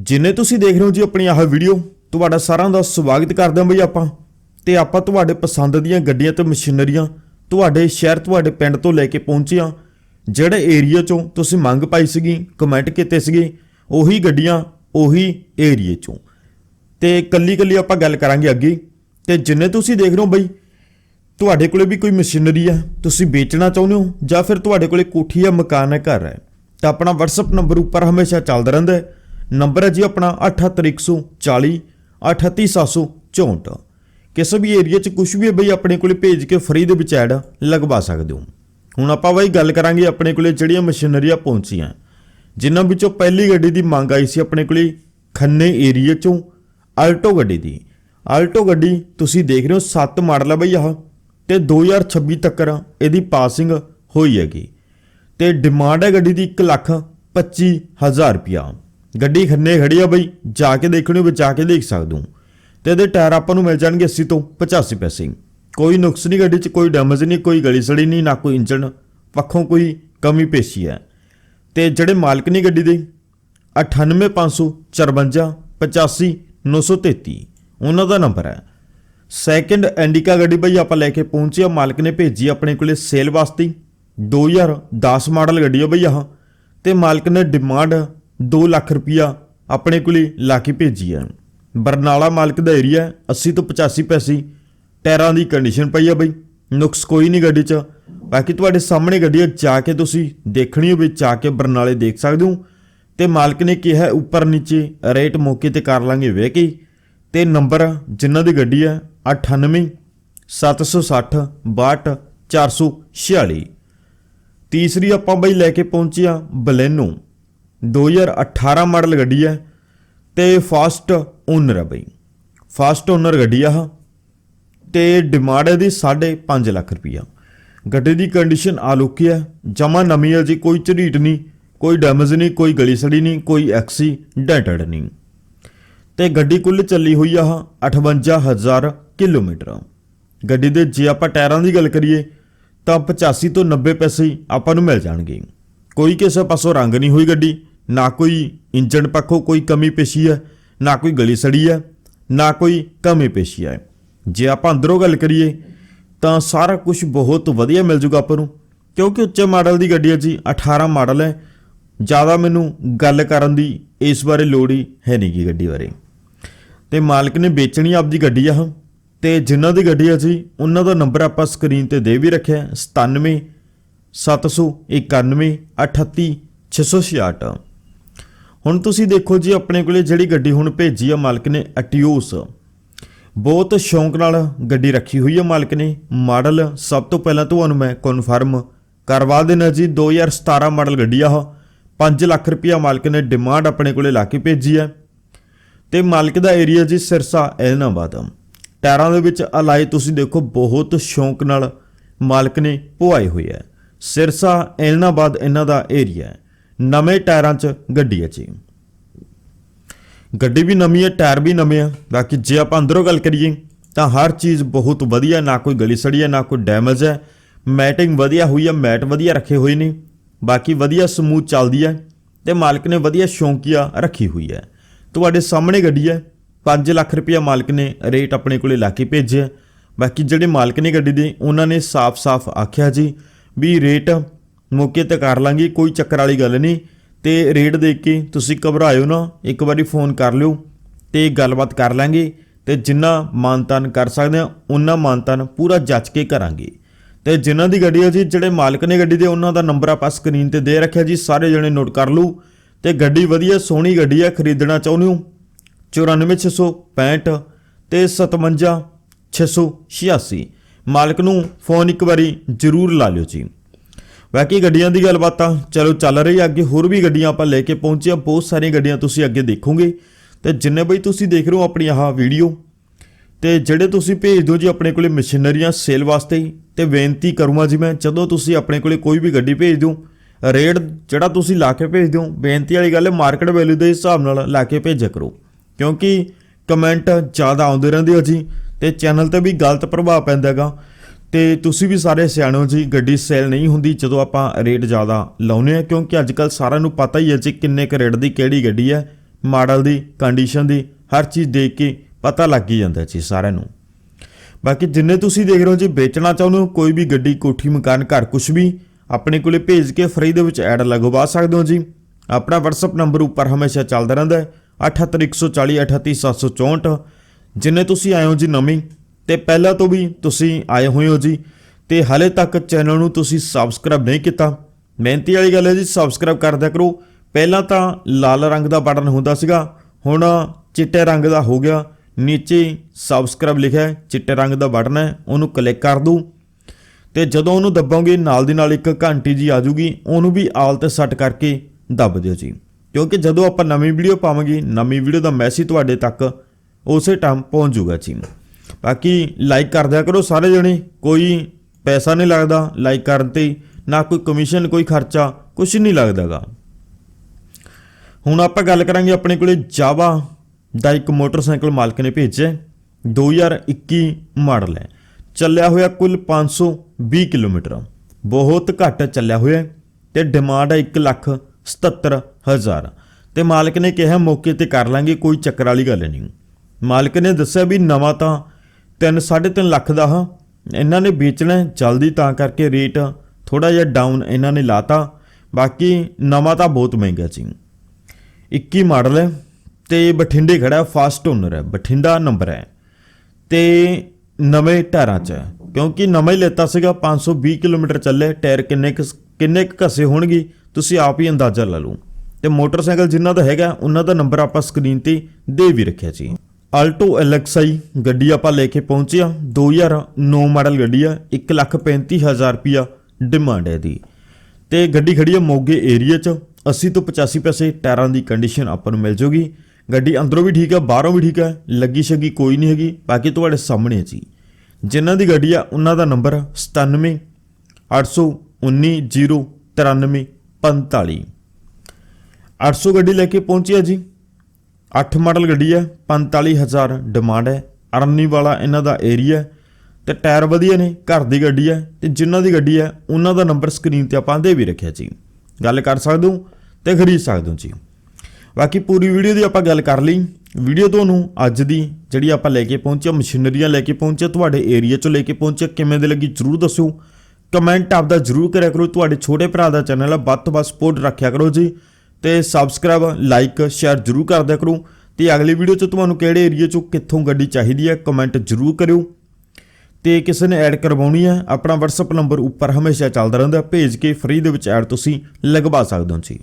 ਜਿੰਨੇ ਤੁਸੀਂ ਦੇਖ ਰਹੇ ਹੋ ਜੀ ਆਪਣੀ ਆਹ ਵੀਡੀਓ ਤੁਹਾਡਾ ਸਾਰਿਆਂ ਦਾ ਸਵਾਗਤ ਕਰਦੇ ਹਾਂ ਬਈ ਆਪਾਂ। ਤੇ ਆਪਾਂ ਤੁਹਾਡੇ ਪਸੰਦ ਦੀਆਂ ਗੱਡੀਆਂ ਤੇ ਮਸ਼ੀਨਰੀਆਂ ਤੁਹਾਡੇ ਸ਼ਹਿਰ, ਤੁਹਾਡੇ ਪਿੰਡ ਤੋਂ ਲੈ ਕੇ ਪਹੁੰਚੇ ਜਿਹੜੇ ਏਰੀਆ ਚੋਂ ਤੁਸੀਂ ਮੰਗ ਪਾਈ ਸੀਗੀ ਕਮੈਂਟ ਕੀਤੇ ਸੀਗੇ, ਉਹੀ ਗੱਡੀਆਂ, ਉਹੀ ਏਰੀਏ ਚੋਂ। ਤੇ ਕੱਲੀ ਕੱਲੀ ਆਪਾਂ ਗੱਲ ਕਰਾਂਗੇ ਅੱਗੇ। ਤੇ ਜਿੰਨੇ ਤੁਸੀਂ ਦੇਖ ਰਹੇ ਹੋ ਬਈ, ਤੁਹਾਡੇ ਕੋਲੇ ਵੀ ਕੋਈ ਮਸ਼ੀਨਰੀ ਹੈ ਤੁਸੀਂ ਵੇਚਣਾ ਚਾਹੁੰਦੇ ਹੋ ਜਾਂ ਫਿਰ ਤੁਹਾਡੇ ਕੋਲੇ ਕੋਠੀ ਜਾਂ ਮਕਾਨ ਹੈ ਘਰ ਹੈ, ਤਾਂ ਆਪਣਾ WhatsApp ਨੰਬਰ ਉੱਪਰ ਹਮੇਸ਼ਾ ਚੱਲਦਾ ਰਹਿੰਦਾ ਹੈ। ਨੰਬਰ ਹੈ ਜੀ ਆਪਣਾ 78140 38764 ਕਿਸੇ ਵੀ ਏਰੀਆ 'ਚ ਕੁਝ ਵੀ ਹੈ ਬਈ ਆਪਣੇ ਕੋਲੇ ਭੇਜ ਕੇ ਫ੍ਰੀ ਦੇ ਵਿੱਚ ਐਡ ਲਗਵਾ ਸਕਦੇ ਹੋ। ਹੁਣ ਆਪਾਂ ਬਈ ਗੱਲ ਕਰਾਂਗੇ ਆਪਣੇ ਕੋਲੇ ਜਿਹੜੀਆਂ ਮਸ਼ੀਨਰੀਆਂ ਪਹੁੰਚੀਆਂ। ਜਿਨ੍ਹਾਂ ਵਿੱਚੋਂ ਪਹਿਲੀ ਗੱਡੀ ਦੀ ਮੰਗ ਆਈ ਸੀ ਆਪਣੇ ਕੋਲੇ ਖੰਨੇ ਏਰੀਆ 'ਚੋਂ, ਆਲਟੋ ਗੱਡੀ ਦੀ। ਆਲਟੋ ਗੱਡੀ ਤੁਸੀਂ ਦੇਖ ਰਹੇ ਹੋ 7 ਮਾਡਲ ਹੈ ਬਈ ਆਹ, ਤੇ 2026 ਤੱਕ ਇਹਦੀ ਪਾਸਿੰਗ ਹੋਈ ਹੈਗੀ। ਤੇ ਡਿਮਾਂਡ ਹੈ ਗੱਡੀ ਦੀ 1 ਲੱਖ 25 ਹਜ਼ਾਰ ਰੁਪਿਆ ਗੱਡੀ ਖੰਨੇ ਖੜੀ ਆ ਬਈ, ਜਾ ਕੇ ਦੇਖਣੀ ਵਿੱਚ ਜਾ ਕੇ ਦੇਖ ਸਕਦੇ ਹੋ। ਤੇ ਇਹਦੇ ਟਾਇਰ ਆਪਾਂ ਨੂੰ ਮਿਲ ਜਾਣਗੇ 80 ਤੋਂ 85 ਪੈਸੇ ਕੋਈ ਨੁਕਸ ਨਹੀਂ ਗੱਡੀ 'ਚ, ਕੋਈ ਡੈਮੇਜ ਨਹੀਂ, ਕੋਈ ਗਲੀ ਸੜੀ ਨਹੀਂ, ਨਾ ਕੋਈ ਇੰਜਣ ਪੱਖੋਂ ਕੋਈ ਕਮੀ ਪੇਸ਼ੀ ਹੈ। ਤੇ ਜਿਹੜੇ ਮਾਲਕ ਨੇ ਗੱਡੀ ਦੇ 98554 85933 ਉਹਨਾਂ ਦਾ ਨੰਬਰ ਹੈ। ਸੈਕੰਡ ਐਂਡਿਕਾ ਗੱਡੀ ਬਈ ਆਪਾਂ ਲੈ ਕੇ ਪਹੁੰਚੇ ਆ, ਮਾਲਕ ਨੇ ਭੇਜੀ ਆਪਣੇ ਕੋਲੇ ਸੇਲ ਵਾਸਤੇ। 2010 ਮਾਡਲ ਗੱਡੀ ਆ ਬਈ ਆਹ। ਤੇ ਮਾਲਕ ਨੇ ਡਿਮਾਂਡ 2 ਲੱਖ ਰੁਪਿਆ ਆਪਣੇ ਕੋਲੇ ਲਾ ਕੇ ਭੇਜੀ ਹੈ ਬਰਨਾਲਾ ਮਾਲਕ ਦਾ ਏਰੀਆ 80 ਤੋਂ 85 ਪੈਸੇ। ਟਾਇਰਾਂ ਦੀ ਕੰਡੀਸ਼ਨ ਪਈ ਆ ਬਈ। ਨੁਕਸ ਕੋਈ ਨਹੀਂ ਗੱਡੀ 'ਚ। ਬਾਕੀ ਤੁਹਾਡੇ ਸਾਹਮਣੇ ਗੱਡੀ ਆ ਜਾ ਕੇ ਤੁਸੀਂ ਦੇਖਣੀ ਹੋਵੇ ਜਾ ਕੇ ਬਰਨਾਲੇ ਦੇਖ ਸਕਦੇ ਹੋ। ਤੇ ਮਾਲਕ ਨੇ ਕਿਹਾ, ਉੱਪਰ ਨੀਚੇ ਰੇਟ ਮੌਕੇ ਤੇ ਕਰ ਲਾਂਗੇ ਵੇਖ ਕੇ। ਤੇ ਨੰਬਰ ਜਿਨ੍ਹਾਂ ਦੀ ਗੱਡੀ ਹੈ 98 760 62 446 ਤੀਸਰੀ ਆਪਾਂ ਬਈ ਲੈ ਕੇ ਪਹੁੰਚੇ ਆ ਬਲੈਨੋ। 2018 ਮਾਡਲ ਗੱਡੀ ਹੈ ਤੇ ਫਾਸਟ ਓਨਰ ਹੈ ਬਈ। ਫਾਸਟ ਓਨਰ ਗੱਡੀ ਆ ਆਹ ਤੇ ਡਿਮਾਂਡ ਹੈ ਦੀ 5.5 ਲੱਖ ਰੁਪਈਆ। ਗੱਡੀ ਦੀ ਕੰਡੀਸ਼ਨ ਆਲੋਕੀ ਹੈ, ਜਮਾ ਨਵੀਂ ਹੈ ਜੀ, ਕੋਈ ਝਰੀਟ ਨਹੀਂ, ਕੋਈ ਡੈਮੇਜ ਨਹੀਂ, ਕੋਈ ਗਲੀ ਸੜੀ ਨਹੀਂ, ਕੋਈ ਐਕਸੀਡੈਂਟਡ ਨਹੀਂ। ਤੇ ਗੱਡੀ ਕੁੱਲ ਚੱਲੀ ਹੋਈ ਆ ਆਹ 58000 ਕਿਲੋਮੀਟਰ। ਗੱਡੀ ਦੇ ਜੇ ਆਪਾਂ ਟਾਇਰਾਂ ਦੀ ਗੱਲ ਕਰੀਏ, ਤਾਂ 85 ਤੋਂ 90 ਪੈਸੇ ਹੀ ਆਪਾਂ ਨੂੰ ਮਿਲ ਜਾਣਗੇ। ਕੋਈ ਕਿਸੇ ਪਾਸੋਂ ਰੰਗ ਨਹੀਂ ਹੋਈ ਗੱਡੀ। ਨਾ ਕੋਈ ਇੰਜਣ ਪੱਖੋਂ ਕੋਈ ਕਮੀ ਪੇਸ਼ੀ ਹੈ ਨਾ ਕੋਈ ਗਲੀ ਸੜੀ ਹੈ ਨਾ ਕੋਈ ਕਮੀ ਪੇਸ਼ੀ ਹੈ। ਜੇ ਆਪਾਂ ਅੰਦਰੋਂ ਗੱਲ ਕਰੀਏ ਤਾਂ ਸਾਰਾ ਕੁਝ ਬਹੁਤ ਵਧੀਆ ਮਿਲ ਜੂਗਾ ਆਪਾਂ ਨੂੰ ਕਿਉਂਕਿ ਉੱਚੇ ਮਾਡਲ ਦੀ ਗੱਡੀ ਹੈ ਜੀ 18 ਮਾਡਲ ਹੈ। ਜ਼ਿਆਦਾ ਮੈਨੂੰ ਗੱਲ ਕਰਨ ਦੀ ਇਸ ਬਾਰੇ ਲੋੜ ਹੀ ਹੈ ਨਹੀਂ ਗੀ ਗੱਡੀ ਬਾਰੇ। ਤੇ ਮਾਲਕ ਨੇ ਵੇਚਣੀ ਆਪਦੀ ਗੱਡੀ ਆ ਉਹ ਤੇ ਜਿਨ੍ਹਾਂ ਦੀ ਗੱਡੀ ਆ ਜੀ ਉਹਨਾਂ ਦਾ ਨੰਬਰ ਆਪਾਂ ਸਕਰੀਨ ਤੇ ਦੇ ਵੀ ਰੱਖਿਆ ਹੈ, 97 791 38 666 ਹੁਣ ਤੁਸੀਂ ਦੇਖੋ ਜੀ, ਆਪਣੇ ਕੋਲੇ ਜਿਹੜੀ ਗੱਡੀ ਹੁਣ ਭੇਜੀ ਆ ਮਾਲਕ ਨੇ ਅਟਿਓਸ ਬਹੁਤ ਸ਼ੌਂਕ ਨਾਲ ਗੱਡੀ ਰੱਖੀ ਹੋਈ ਹੈ ਮਾਲਕ ਨੇ। ਮਾਡਲ, ਸਭ ਤੋਂ ਪਹਿਲਾਂ ਤੁਹਾਨੂੰ ਮੈਂ ਕਨਫਰਮ ਕਰਵਾ ਦੇਣਾ ਜੀ 2017 ਮਾਡਲ ਗੱਡੀ ਆ ਉਹ 5 ਲੱਖ ਰੁਪਇਆ ਮਾਲਕ ਨੇ ਡਿਮਾਂਡ ਆਪਣੇ ਕੋਲੇ ਲਾ ਕੇ ਭੇਜੀ ਹੈ ਤੇ ਮਾਲਕ ਦਾ ਏਰੀਆ ਜੀ, ਸਿਰਸਾ ਐਲਨਾਬਾਦ। ਟਾਇਰਾਂ ਦੇ ਵਿੱਚ ਅਲਾਈ ਤੁਸੀਂ ਦੇਖੋ, ਬਹੁਤ ਸ਼ੌਂਕ ਨਾਲ ਮਾਲਕ ਨੇ ਪਵਾਏ ਹੋਏ ਹੈ ਸਿਰਸਾ ਐਲਨਾਬਾਦ ਇਹਨਾਂ ਦਾ ਏਰੀਆ ਹੈ। ਨਵੇਂ ਟਾਇਰਾਂ 'ਚ ਗੱਡੀ ਹੈ ਜੀ। ਗੱਡੀ ਵੀ ਨਵੀਂ ਹੈ, ਟਾਇਰ ਵੀ ਨਵੇਂ ਆ। ਬਾਕੀ ਜੇ ਆਪਾਂ ਅੰਦਰੋਂ ਗੱਲ ਕਰੀਏ, ਤਾਂ ਹਰ ਚੀਜ਼ ਬਹੁਤ ਵਧੀਆ, ਨਾ ਕੋਈ ਗਲੀ ਸੜੀ ਹੈ, ਨਾ ਕੋਈ ਡੈਮੇਜ ਹੈ। ਮੈਟਿੰਗ ਵਧੀਆ ਹੋਈ ਹੈ, ਮੈਟ ਵਧੀਆ ਰੱਖੇ ਹੋਏ ਨੇ। ਬਾਕੀ ਵਧੀਆ ਸਮੂਥ ਚੱਲਦੀ ਹੈ ਤੇ ਮਾਲਕ ਨੇ ਵਧੀਆ ਸ਼ੌਂਕੀਆ ਰੱਖੀ ਹੋਈ ਹੈ। ਤੁਹਾਡੇ ਸਾਹਮਣੇ ਗੱਡੀ ਹੈ 5 ਲੱਖ ਰੁਪਇਆ ਮਾਲਕ ਨੇ ਰੇਟ ਆਪਣੇ ਕੋਲੇ ਲਾ ਕੇ ਭੇਜਿਆ। ਬਾਕੀ ਜਿਹੜੇ ਮਾਲਕ ਨੇ ਗੱਡੀ ਦੇ, ਉਹਨਾਂ ਨੇ ਸਾਫ਼-ਸਾਫ਼ ਆਖਿਆ ਜੀ ਵੀ ਰੇਟ ਮੌਕੇ ਤੇ ਕਰ ਲਾਂਗੇ, ਕੋਈ ਚੱਕਰ ਵਾਲੀ ਗੱਲ ਨਹੀਂ। ਤੇ ਰੇਟ ਦੇਖ ਕੇ ਤੁਸੀਂ ਘਬਰਾਇਓ ਨਾ, ਇੱਕ ਵਾਰੀ ਫੋਨ ਕਰ ਲਿਓ ਤੇ ਗੱਲਬਾਤ ਕਰ ਲਾਂਗੇ ਤੇ ਜਿੰਨਾ ਮਾਨਤਾਨ ਕਰ ਸਕਦੇ ਆ ਉਹਨਾਂ ਮਾਨਤਾਨ ਪੂਰਾ ਜੱਜ ਕੇ ਕਰਾਂਗੇ। ਤੇ ਜਿਨ੍ਹਾਂ ਦੀ ਗੱਡੀ ਹੈ ਜੀ, ਜਿਹੜੇ ਮਾਲਕ ਨੇ ਗੱਡੀ ਦੇ, ਉਹਨਾਂ ਦਾ ਨੰਬਰ ਆਪਾਂ ਸਕਰੀਨ ਤੇ ਦੇ ਰੱਖਿਆ ਜੀ, ਸਾਰੇ ਜਣੇ ਨੋਟ ਕਰ ਲਓ। ਤੇ ਗੱਡੀ ਵਧੀਆ, ਸੋਹਣੀ ਗੱਡੀ ਆ, ਖਰੀਦਣਾ ਚਾਹੁੰਦੇ ਹੋ? 94665 ਤੇ 57686 ਮਾਲਕ ਨੂੰ ਫੋਨ ਇੱਕ ਵਾਰੀ ਜ਼ਰੂਰ ਲਾ ਲਿਓ ਜੀ। ਬਾਕੀ ਗੱਡੀਆਂ ਦੀ ਗੱਲਬਾਤ ਤਾਂ ਚਲੋ ਚੱਲ ਰਹੀ ਹੈ ਅੱਗੇ, ਹੋਰ ਵੀ ਗੱਡੀਆਂ ਆਪਾਂ ਲੈ ਕੇ ਪਹੁੰਚੇ ਆ ਬਹੁਤ ਸਾਰੀਆਂ ਗੱਡੀਆਂ ਤੁਸੀਂ ਅੱਗੇ ਦੇਖੋਗੇ। ਤੇ ਜਿੰਨੇ ਬਈ ਤੁਸੀਂ ਦੇਖ ਰਹੇ ਹੋ ਆਪਣੀ ਆਹ ਵੀਡੀਓ, ਤੇ ਜਿਹੜੇ ਤੁਸੀਂ ਭੇਜ ਦਿਓ ਜੀ ਆਪਣੇ ਕੋਲੇ ਮਸ਼ੀਨਰੀਆਂ ਸੇਲ ਵਾਸਤੇ ਹੀ ਤੇ ਬੇਨਤੀ ਕਰੂੰਗਾ ਜੀ ਮੈਂ, ਜਦੋਂ ਤੁਸੀਂ ਆਪਣੇ ਕੋਲੇ ਕੋਈ ਵੀ ਗੱਡੀ ਭੇਜ ਦਿਓ, ਰੇਟ ਜਿਹੜਾ ਤੁਸੀਂ ਲਾ ਕੇ ਭੇਜ ਦਿਓ, ਬੇਨਤੀ ਵਾਲੀ ਗੱਲ ਹੈ ਮਾਰਕੀਟ ਵੈਲਿਊ ਦੇ ਹਿਸਾਬ ਨਾਲ ਲਾ ਕੇ ਭੇਜਿਆ ਕਰੋ। ਕਿਉਂਕਿ ਕਮੈਂਟ ਜ਼ਿਆਦਾ ਆਉਂਦੇ ਰਹਿੰਦੇ ਆ ਜੀ, ਤੇ ਚੈਨਲ ਤੇ ਵੀ ਗਲਤ ਪ੍ਰਭਾਵ ਪੈਂਦਾ ਹੈਗਾ। ਤੇ ਤੁਸੀਂ ਵੀ ਸਾਰੇ ਸਿਆਣੇ ਹੋ ਜੀ, ਗੱਡੀ ਸੇਲ ਨਹੀਂ ਹੁੰਦੀ, ਜਦੋਂ ਆਪਾਂ ਰੇਟ ਜ਼ਿਆਦਾ ਲਾਉਨੇ ਆ ਕਿਉਂਕਿ ਅੱਜ ਕੱਲ ਸਾਰਿਆਂ ਨੂੰ ਪਤਾ ਹੀ ਹੈ ਜੀ ਕਿੰਨੇ ਕ ਰੇਟ ਦੀ ਕਿਹੜੀ ਗੱਡੀ ਹੈ ਮਾਡਲ ਦੀ ਕੰਡੀਸ਼ਨ ਦੀ, ਹਰ ਚੀਜ਼ ਦੇਖ ਕੇ ਪਤਾ ਲੱਗ ਹੀ ਜਾਂਦਾ ਜੀ ਸਾਰਿਆਂ ਨੂੰ। ਬਾਕੀ ਜਿੰਨੇ ਤੁਸੀਂ ਦੇਖ ਰਹੇ ਹੋ ਜੀ, ਵੇਚਣਾ ਚਾਹੁੰਦੇ ਹੋ, ਕੋਈ ਵੀ ਗੱਡੀ, ਕੋਠੀ, ਮਕਾਨ, ਘਰ ਕੁਝ ਵੀ, ਆਪਣੇ ਕੋਲੇ ਭੇਜ ਕੇ ਫਰੀ ਦੇ ਵਿੱਚ ਐਡ ਲਗਵਾ ਸਕਦੇ ਹੋ ਜੀ। ਆਪਣਾ WhatsApp ਨੰਬਰ ਉੱਪਰ ਹਮੇਸ਼ਾ ਚੱਲਦਾ ਰਹਿੰਦਾ ਹੈ 78140 38764 ਜਿੰਨੇ ਤੁਸੀਂ ਆਏ ਹੋ ਜੀ ਨਵੀਂ ਤੇ ਪਹਿਲਾਂ ਤੋਂ ਵੀ ਤੁਸੀਂ ਆਏ ਹੋਏ ਹੋ ਜੀ। ਤੇ ਹਾਲੇ ਤੱਕ ਚੈਨਲ ਨੂੰ ਤੁਸੀਂ ਸਬਸਕ੍ਰਾਈਬ ਨਹੀਂ ਕੀਤਾ। ਮਿਹਨਤੀ ਵਾਲੀ ਗੱਲ ਹੈ ਜੀ ਸਬਸਕ੍ਰਾਈਬ ਕਰ ਦਿਆ ਕਰੋ। ਪਹਿਲਾਂ ਤਾਂ ਲਾਲ ਰੰਗ ਦਾ ਬਟਨ ਹੁੰਦਾ ਸੀਗਾ, ਹੁਣ ਚਿੱਟੇ ਰੰਗ ਦਾ ਹੋ ਗਿਆ। ਨੀਚੇ ਸਬਸਕ੍ਰਾਈਬ ਲਿਖਿਆ ਹੈ, ਚਿੱਟੇ ਰੰਗ ਦਾ ਬਟਨ ਹੈ, ਉਹਨੂੰ ਕਲਿੱਕ ਕਰ ਦੂ ਤੇ ਜਦੋਂ ਉਹਨੂੰ ਦੱਬੋਗੇ, ਨਾਲ ਦੀ ਨਾਲ ਇੱਕ ਘੰਟੀ ਜੀ ਆ ਜੂਗੀ ਉਹਨੂੰ ਵੀ ਆਲ ਤੇ ਸੈੱਟ ਕਰਕੇ ਦੱਬ ਦਿਓ ਜੀ। ਕਿਉਂਕਿ ਜਦੋਂ ਆਪਾਂ ਨਵੀਂ ਵੀਡੀਓ ਪਾਵਾਂਗੇ, ਨਵੀਂ ਵੀਡੀਓ ਦਾ ਮੈਸੇਜ ਤੁਹਾਡੇ ਤੱਕ ਉਸੇ ਟਾਈਮ ਪਹੁੰਚ ਜੂਗਾ ਜੀ। ਬਾਕੀ ਲਾਈਕ ਕਰ ਦਿਆ ਕਰੋ ਸਾਰੇ ਜਣੇ। ਕੋਈ ਪੈਸਾ ਨਹੀਂ ਲੱਗਦਾ ਲਾਈਕ ਕਰਨ ਤੇ। ਨਾ ਕੋਈ ਕਮਿਸ਼ਨ ਕੋਈ ਖਰਚਾ ਕੁਝ ਨਹੀਂ ਲੱਗਦਾਗਾ। ਹੁਣ ਆਪਾਂ ਗੱਲ ਕਰਾਂਗੇ ਆਪਣੇ ਕੋਲੇ ਜਾਵਾ ਦਾ ਇੱਕ ਮੋਟਰਸਾਈਕਲ ਮਾਲਕ ਨੇ ਭੇਜਿਆ 2021 ਮਾਡਲ ਹੈ। ਚੱਲਿਆ ਹੋਇਆ ਕੁੱਲ 520 ਕਿਲੋਮੀਟਰ। ਬਹੁਤ ਘੱਟ ਚੱਲਿਆ ਹੋਇਆ ਹੈ ਤੇ ਡਿਮਾਂਡ ਹੈ 1 ਲੱਖ 77 ਹਜ਼ਾਰ। ਤੇ ਮਾਲਕ ਨੇ ਕਿਹਾ, ਮੌਕੇ ਤੇ ਕਰ ਲਾਂਗੇ, ਕੋਈ ਚੱਕਰ ਵਾਲੀ ਗੱਲ ਨਹੀਂ। ਮਾਲਕ ਨੇ ਦੱਸਿਆ ਵੀ ਨਵਾਂ ਤਾਂ 3 3.5 ਲੱਖ ਦਾ ਹਾਂ। ਇਹਨਾਂ ਨੇ ਵੇਚਣਾ ਜਲਦੀ ਤਾਂ ਕਰਕੇ ਰੇਟ ਥੋੜਾ ਜਿਹਾ ਡਾਊਨ ਇਹਨਾਂ ਨੇ ਲਾਤਾ। ਬਾਕੀ ਨਵਾਂ ਤਾਂ ਬਹੁਤ ਮਹਿੰਗਾ ਸੀ। 21 ਮਾਡਲ ਹੈ ਤੇ ਬਠਿੰਡੇ ਖੜਾ ਫਾਸਟ ਓਨਰ ਹੈ, ਬਠਿੰਡਾ ਨੰਬਰ ਹੈ। ਤੇ ਨਵੇਂ ਟਾਇਰਾਂ 'ਚ ਹੈ, ਕਿਉਂਕਿ ਨਵਾਂ ਹੀ ਲੈਤਾ ਸੀਗਾ 520 ਕਿਲੋਮੀਟਰ ਚੱਲੇ, ਟਾਇਰ ਕਿੰਨੇ ਕੁ- ਕਿੰਨੇ ਕੁ ਘਸੇ ਹੋਣਗੇ, ਤੁਸੀਂ ਆਪ ਹੀ ਅੰਦਾਜ਼ਾ ਲਾ ਲਓ। ਤੇ ਮੋਟਰਸਾਈਕਲ ਜਿਨ੍ਹਾਂ ਦਾ ਹੈਗਾ, ਉਹਨਾਂ ਦਾ ਨੰਬਰ ਆਪਾਂ ਸਕਰੀਨ ਤੇ ਦੇ ਵੀ ਰੱਖਿਆ ਸੀ। ਆਲਟੋ ਐਲਐਕਸਆਈ ਗੱਡੀ ਆਪਾਂ ਲੈ ਕੇ ਪਹੁੰਚੇ ਆ 2009 ਮਾਡਲ ਗੱਡੀ ਆ। 135000 ਰੁਪਿਆ ਡਿਮਾਂਡ ਹੈ ਦੀ ਤੇ ਗੱਡੀ ਖੜੀ ਆ ਮੋਗੇ ਏਰੀਆ 'ਚ। 80 ਤੋਂ 85 ਪੈਸੇ ਟਾਇਰਾਂ ਦੀ ਕੰਡੀਸ਼ਨ ਆਪਾਂ ਨੂੰ ਮਿਲ ਜੂਗੀ। ਗੱਡੀ ਅੰਦਰੋਂ ਵੀ ਠੀਕ ਆ, ਬਾਹਰੋਂ ਵੀ ਠੀਕ ਹੈ ਲੱਗੀ ਸ਼ੱਗੀ ਕੋਈ ਨਹੀਂ ਹੈਗੀ। ਬਾਕੀ ਤੁਹਾਡੇ ਸਾਹਮਣੇ ਜੀ। ਜਿਨ੍ਹਾਂ ਦੀ ਗੱਡੀ ਆ, ਉਹਨਾਂ ਦਾ ਨੰਬਰ 97 819 093 45 800 ਗੱਡੀ ਲੈ ਕੇ ਪਹੁੰਚਿਆ ਜੀ। 8 ਮਾਡਲ ਗੱਡੀ ਹੈ 45000 ਡਿਮਾਂਡ ਹੈ। ਅਰਨੀ ਵਾਲਾ ਇਹਨਾਂ ਦਾ ਏਰੀਆ ਹੈ ਤੇ ਟਾਇਰ ਵਧੀਆ ਨੇ, ਘਰ ਦੀ ਗੱਡੀ ਹੈ ਤੇ ਜਿਨ੍ਹਾਂ ਦੀ ਗੱਡੀ ਹੈ, ਉਹਨਾਂ ਦਾ ਨੰਬਰ ਸਕਰੀਨ ਤੇ ਆਪਾਂ ਦੇ ਵੀ ਰੱਖਿਆ ਜੀ। ਗੱਲ ਕਰ ਸਕਦੇ ਹੋ ਤੇ ਖਰੀਦ ਸਕਦੇ ਹੋ ਜੀ। ਬਾਕੀ ਪੂਰੀ ਵੀਡੀਓ ਦੀ ਆਪਾਂ ਗੱਲ ਕਰ ਲਈ। ਵੀਡੀਓ ਤੁਹਾਨੂੰ ਅੱਜ ਦੀ ਜਿਹੜੀ ਆਪਾਂ ਲੈ ਕੇ ਪਹੁੰਚਿਆ ਮਸ਼ੀਨਰੀਆਂ ਲੈ ਕੇ ਪਹੁੰਚੇ ਤੁਹਾਡੇ ਏਰੀਆ ਚੋਂ ਲੈ ਕੇ ਪਹੁੰਚਿਆ ਕਿਵੇਂ ਦੇ ਲੱਗੀ ਜਰੂਰ ਦੱਸਿਓ। ਕਮੈਂਟ ਆਪਦਾ ਜਰੂਰ ਕਰਿਆ ਕਰੋ। ਤੁਹਾਡੇ ਛੋਟੇ ਭਰਾ ਦਾ ਚੈਨਲ ਹੈ, ਵੱਧ ਤੋਂ ਵੱਧ ਸਪੋਰਟ ਰੱਖਿਆ ਕਰੋ ਜੀ। ਤੇ ਸਬਸਕ੍ਰਾਈਬ ਲਾਈਕ ਸ਼ੇਅਰ ਜਰੂਰ ਕਰ ਕਰੋ। ਤੇ ਅਗਲੀ ਵੀਡੀਓ 'ਚ ਤੁਹਾਨੂੰ ਕਿਹੜੇ ਏਰੀਆ 'ਚੋਂ ਕਿੱਥੋਂ ਗੱਡੀ ਚਾਹੀਦੀ ਹੈ ਕਮੈਂਟ ਜਰੂਰ ਕਰਿਓ। ਤੇ ਕਿਸੇ ਨੇ ਐਡ ਕਰਵਾਉਣੀ ਹੈ, ਆਪਣਾ WhatsApp ਨੰਬਰ ਉੱਪਰ ਹਮੇਸ਼ਾ ਚੱਲਦਾ ਰਹਿੰਦਾ। ਭੇਜ ਕੇ ਫ੍ਰੀ ਦੇ ਵਿੱਚ ਐਡ ਤੁਸੀਂ ਲਗਵਾ ਸਕਦੇ ਹੋ ਜੀ।